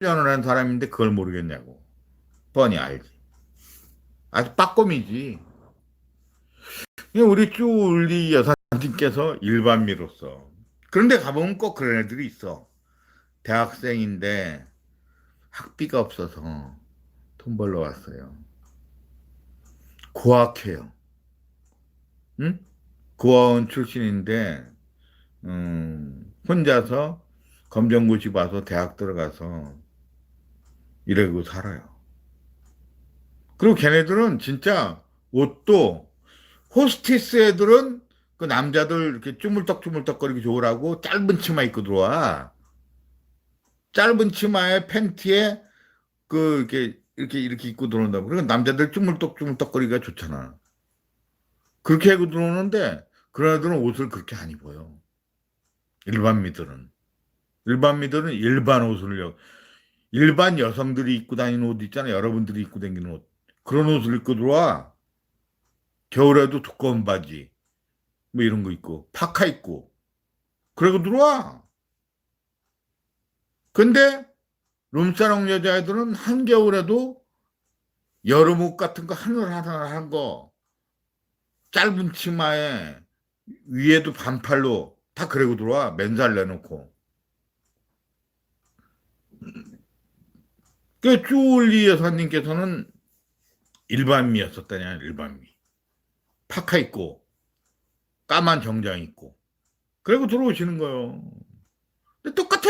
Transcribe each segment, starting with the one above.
8년을 한 사람인데 그걸 모르겠냐고. 뻔히 알지. 아주 빠꼼이지. 우리 쭈울리 여사님께서 일반미로서. 그런데 가보면 꼭 그런 애들이 있어. 대학생인데 학비가 없어서 돈 벌러 왔어요. 고학해요. 응? 고아원 출신인데, 음, 혼자서 검정고시 봐서 대학 들어가서 이러고 살아요. 그리고 걔네들은 진짜 옷도 호스티스 애들은 그 남자들 이렇게 쭈물떡쭈물떡거리기 좋으라고 짧은 치마 입고 들어와. 짧은 치마에 팬티에 그 이렇게 이렇게 이렇게 입고 들어온다고. 그러니까 남자들 쭈물떡쭈물떡거리기가 좋잖아. 그렇게 하고 들어오는데 그런 애들은 옷을 그렇게 안 입어요. 일반 미들은. 일반 미들은 일반 옷을 요 일반 여성들이 입고 다니는 옷 있잖아요. 여러분들이 입고 다니는 옷. 그런 옷을 입고 들어와. 겨울에도 두꺼운 바지. 뭐 이런 거 입고. 파카 입고. 그러고 들어와. 근데 룸사롱 여자애들은 한겨울에도 여름 옷 같은 거 하늘하늘한 거 짧은 치마에 위에도 반팔로 다 그러고 들어와 맨살 내놓고 그 쭈울리 여사님께서는 일반미였었다냐 일반미. 파카 입고 까만 정장 입고 그리고 들어오시는 거예요. 근데 똑같아!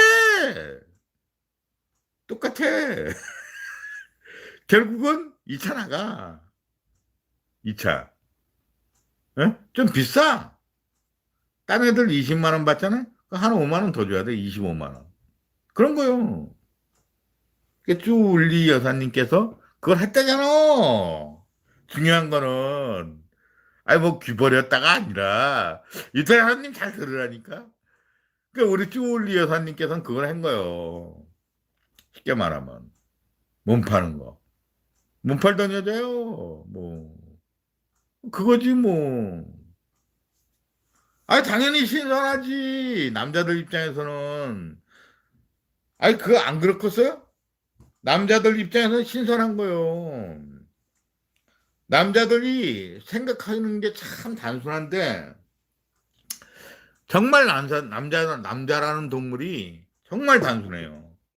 똑같아! 결국은 2차 나가. 2차. 예? 좀 비싸. 딴 애들 20만 원 받잖아요 한 5만 원 더 줘야 돼 25만 원. 그런 거요 쭈울리 여사님께서 그걸 했다잖아. 중요한 거는 아니 뭐 귀버렸다가 아니라 이태 여사님 잘 들으라니까. 그 우리 쭈울리 여사님께서는 그걸 한 거요. 쉽게 말하면 몸 파는 거. 몸 팔던 여자요. 뭐 그거지 뭐. 아 당연히 신선하지. 남자들 입장에서는 아니 그거 안 그렇겠어요? 남자들 입장에서는 신선한 거요. 남자들이 생각하는 게 참 단순한데 정말 남자 남자 남자라는 동물이 정말 단순해요.